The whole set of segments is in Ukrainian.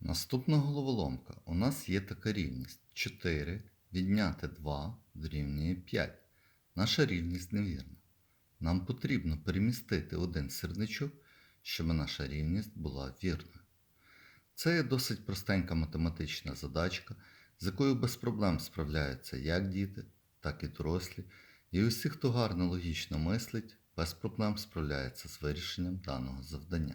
Наступна головоломка. У нас є така рівність 4 відняти 2 дорівнює 5. Наша рівність невірна. Нам потрібно перемістити один сірничок, щоб наша рівність була вірною. Це є досить простенька математична задачка, з якою без проблем справляються як діти, так і дорослі, і усі, хто гарно логічно мислить, без проблем справляється з вирішенням даного завдання.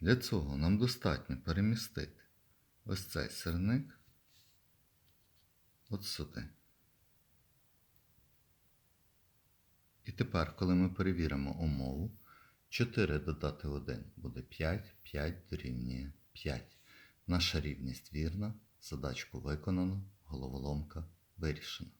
Для цього нам достатньо перемістити ось цей сирник от сюди. І тепер, коли ми перевіримо умову, 4 додати 1 буде 5, 5 дорівнює 5. Наша рівність вірна, задачку виконано, головоломка вирішена.